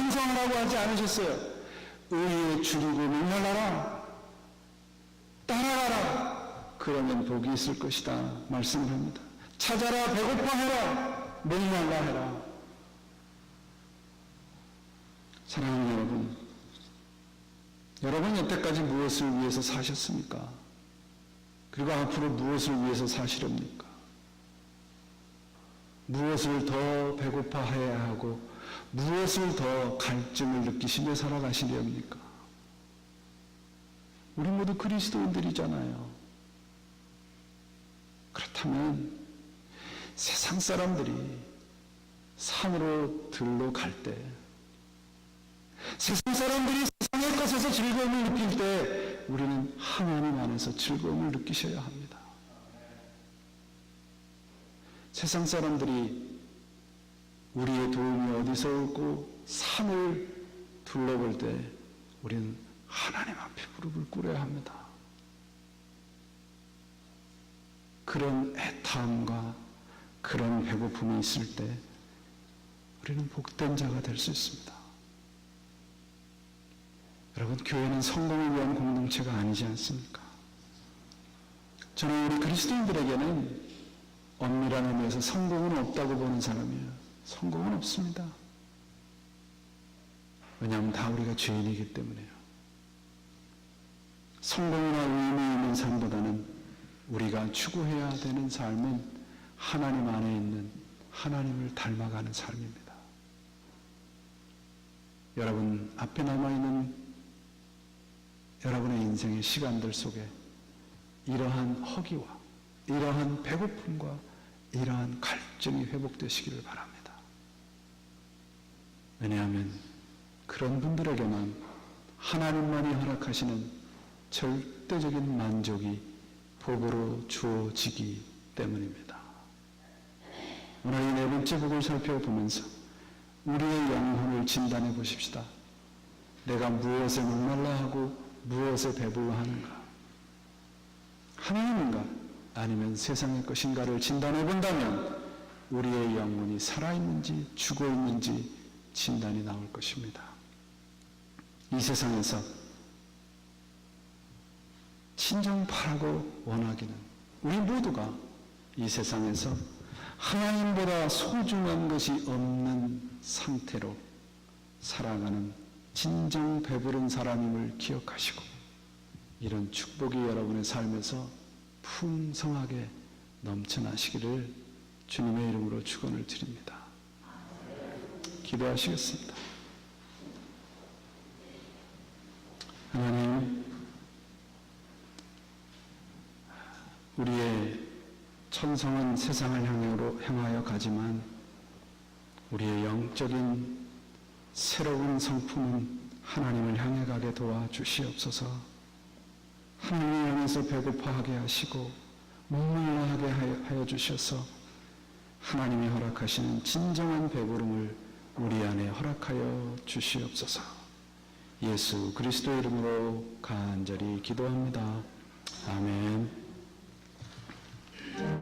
반성하라고 하지 않으셨어요. 의에 줄이고 목말라라. 따라가라. 그러면 복이 있을 것이다. 말씀을 합니다. 찾아라. 배고파해라. 목말라 해라. 사랑하는 여러분, 여러분 여태까지 무엇을 위해서 사셨습니까? 그리고 앞으로 무엇을 위해서 사시렵니까? 무엇을 더 배고파해야 하고 무엇을 더 갈증을 느끼시며 살아가시렵니까? 우리 모두 그리스도인들이잖아요. 그렇다면 세상 사람들이 산으로 들러 갈 때, 세상 사람들이 세상의 것에서 즐거움을 느낄 때, 우리는 하나님 안에서 즐거움을 느끼셔야 합니다. 세상 사람들이 우리의 도움이 어디서 오고 산을 둘러볼 때 우리는 하나님 앞에 무릎을 꿇어야 합니다. 그런 애타함과 그런 배고픔이 있을 때 우리는 복된 자가 될 수 있습니다. 여러분, 교회는 성공을 위한 공동체가 아니지 않습니까? 저는 우리 그리스도인들에게는 엄밀한 의미에서 성공은 없다고 보는 사람이에요. 성공은 없습니다. 왜냐하면 다 우리가 죄인이기 때문에요. 성공이나 의미 있는 삶보다는 우리가 추구해야 되는 삶은 하나님 안에 있는 하나님을 닮아가는 삶입니다. 여러분 앞에 남아있는 여러분의 인생의 시간들 속에 이러한 허기와 이러한 배고픔과 이러한 갈증이 회복되시기를 바랍니다. 왜냐하면 그런 분들에게만 하나님만이 허락하시는 절대적인 만족이 복으로 주어지기 때문입니다. 오늘 이 네 번째 복을 살펴보면서 우리의 영혼을 진단해 보십시다. 내가 무엇에 목말라 하고 무엇에 배불러 하는가? 하나님인가? 아니면 세상의 것인가를 진단해 본다면 우리의 영혼이 살아있는지 죽어 있는지 진단이 나올 것입니다. 이 세상에서 친정파라고 원하기는 우리 모두가 이 세상에서 하나님보다 소중한 것이 없는 상태로 살아가는 진정 배부른 사람임을 기억하시고 이런 축복이 여러분의 삶에서 풍성하게 넘쳐나시기를 주님의 이름으로 축원을 드립니다. 기도하시겠습니다. 하나님, 우리의 천성은 세상을 향하여, 향하여 가지만 우리의 영적인 새로운 성품은 하나님을 향해 가게 도와 주시옵소서. 하나님을 향해서 배고파하게 하시고 목말라하게 하여 주셔서 하나님이 허락하시는 진정한 배부름을 우리 안에 허락하여 주시옵소서. 예수 그리스도 이름으로 간절히 기도합니다. 아멘.